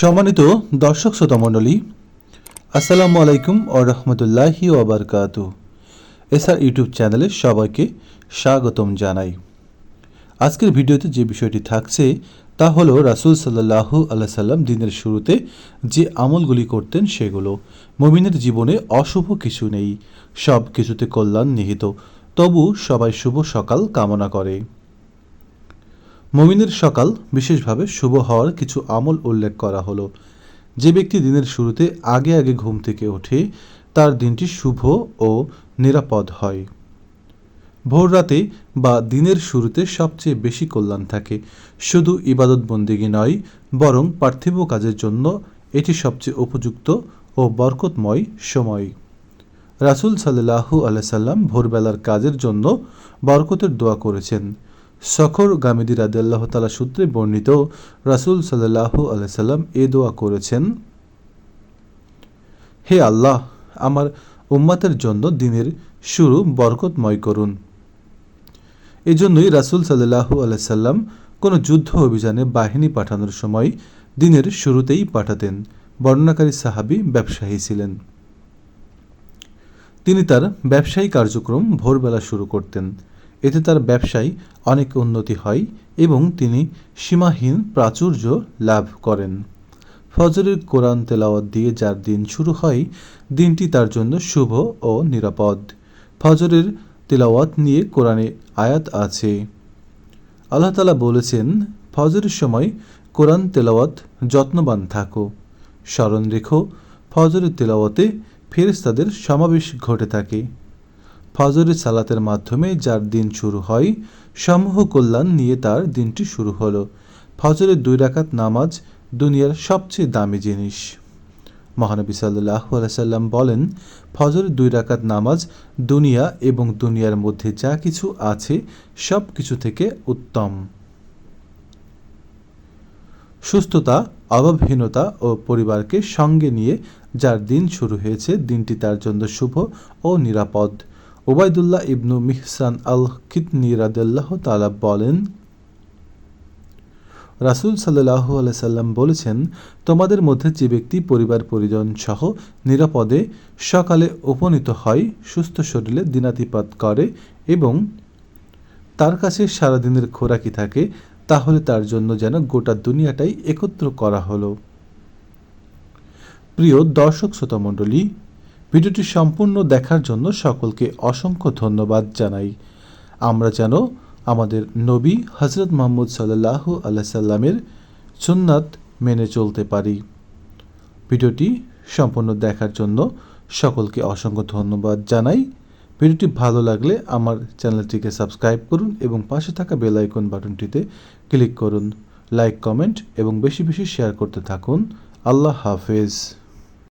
সম্মানিত দর্শক শ্রোতামণ্ডলী আসসালামু আলাইকুম ও রহমতুল্লাহি ওবরকাত এসআর ইউটিউব চ্যানেলে সবাইকে স্বাগতম জানাই। আজকের ভিডিওতে যে বিষয়টি থাকছে, তা হলো রাসূল সাল্লাহু আল্লাহ সাল্লাম দিনের শুরুতে যে আমলগুলি করতেন সেগুলো। মমিনের জীবনে অশুভ কিছু নেই সব কিছুতে কল্যাণ নিহিত। তবু সবাই শুভ সকাল কামনা করে। মমিনের সকাল বিশেষভাবে শুভ হওয়ার কিছু আমল উল্লেখ করা হলো। যে ব্যক্তি দিনের শুরুতে আগে আগে ঘুম থেকে ওঠে, তার দিনটি শুভ ও নিরাপদ হয়। ভোর রাতে বা দিনের শুরুতে সবচেয়ে বেশি কল্যাণ থাকে। শুধু ইবাদত বন্দিগি নয়, বরং পার্থিব কাজের জন্য এটি সবচেয়ে উপযুক্ত ও বরকতময় সময়। রাসূল সাল্লাহু আল্লাহ সাল্লাম ভোরবেলার কাজের জন্য বরকতের দোয়া করেছেন। সখর গামিদি রাদিয়াল্লাহ তালা সূত্রে বর্ণিত, রাসূল সাল্লাহু আলাইসাল্লাম এ দোয়া করেছেন, হে আল্লাহ, আমার উম্মাতের জন্য দিনের শুরু বরকতময় করুন। এজন্যই রাসূল সাল্লাহু আল্লাহ সাল্লাম কোনো যুদ্ধ অভিযানে বাহিনী পাঠানোর সময় দিনের শুরুতেই পাঠাতেন, বর্ণনাকারী সাহাবী ব্যবসায়ী ছিলেন। তিনি তার ব্যবসায়ী কার্যক্রম ভোরবেলা শুরু করতেন। এতে তার ব্যবসায় অনেক উন্নতি হয় এবং তিনি সীমাহীন প্রাচুর্য লাভ করেন। ফজরের কোরআন তেলাওয়াত দিয়ে যার দিন শুরু হয়, দিনটি তার জন্য শুভ ও নিরাপদ। ফজরের তেলাওয়াত নিয়ে কোরআনে আয়াত আছে। আল্লাহ তালা বলেছেন, ফজরের সময় কোরআন তেলাওয়াত যত্নবান থাকো। স্মরণ রেখো, ফজরের তেলাওয়াতে ফেরেস্তাদের সমাবেশ ঘটে থাকে। ফজরের সালাতের মাধ্যমে যার দিন শুরু হয়, সমূহ কল্যাণ নিয়ে তার দিনটি শুরু হলো। ফজরের দুই রাকাত নামাজ দুনিয়ার সবচেয়ে দামি জিনিস। মহানবী সাল্লাহ সাল্লাম বলেন, ফজরের দুই রাকাত নামাজ দুনিয়া এবং দুনিয়ার মধ্যে যা কিছু আছে সব কিছু থেকে উত্তম। সুস্থতা, অভাবহীনতা ও পরিবারকে সঙ্গে নিয়ে যার দিন শুরু হয়েছে, দিনটি তার জন্য শুভ ও নিরাপদ। ওবায়দুল্লাহ ইবনু মিহসান আল কিতনি রাদাল্লাহ তালা বলেন, রাসুল সাল্লাহ সাল্লাম বলেছেন, তোমাদের মধ্যে যে ব্যক্তি পরিবার পরিজন সহ নিরাপদে সকালে উপনীত হয়, সুস্থ শরীরে দিনাতিপাত করে এবং তার কাছে সারাদিনের খোরাকি থাকে, তাহলে তার জন্য যেন গোটা দুনিয়াটাই একত্র করা হলো। প্রিয় দর্শক, শ্রোতামণ্ডলী ভিডিওটি সম্পূর্ণ দেখার জন্য সকলকে অসংখ্য ধন্যবাদ জানাই। আমরা যেন আমাদের নবী হজরত মোহাম্মদ সাল্লাহ আল্লাহ সাল্লামের সুন্নাত মেনে চলতে পারি। ভিডিওটি সম্পূর্ণ দেখার জন্য সকলকে অসংখ্য ধন্যবাদ জানাই। ভিডিওটি ভালো লাগলে আমার চ্যানেলটিকে সাবস্ক্রাইব করুন এবং পাশে থাকা বেল আইকন বাটনটিতে ক্লিক করুন। লাইক, কমেন্ট এবং বেশি বেশি শেয়ার করতে থাকুন। আল্লাহ হাফেজ।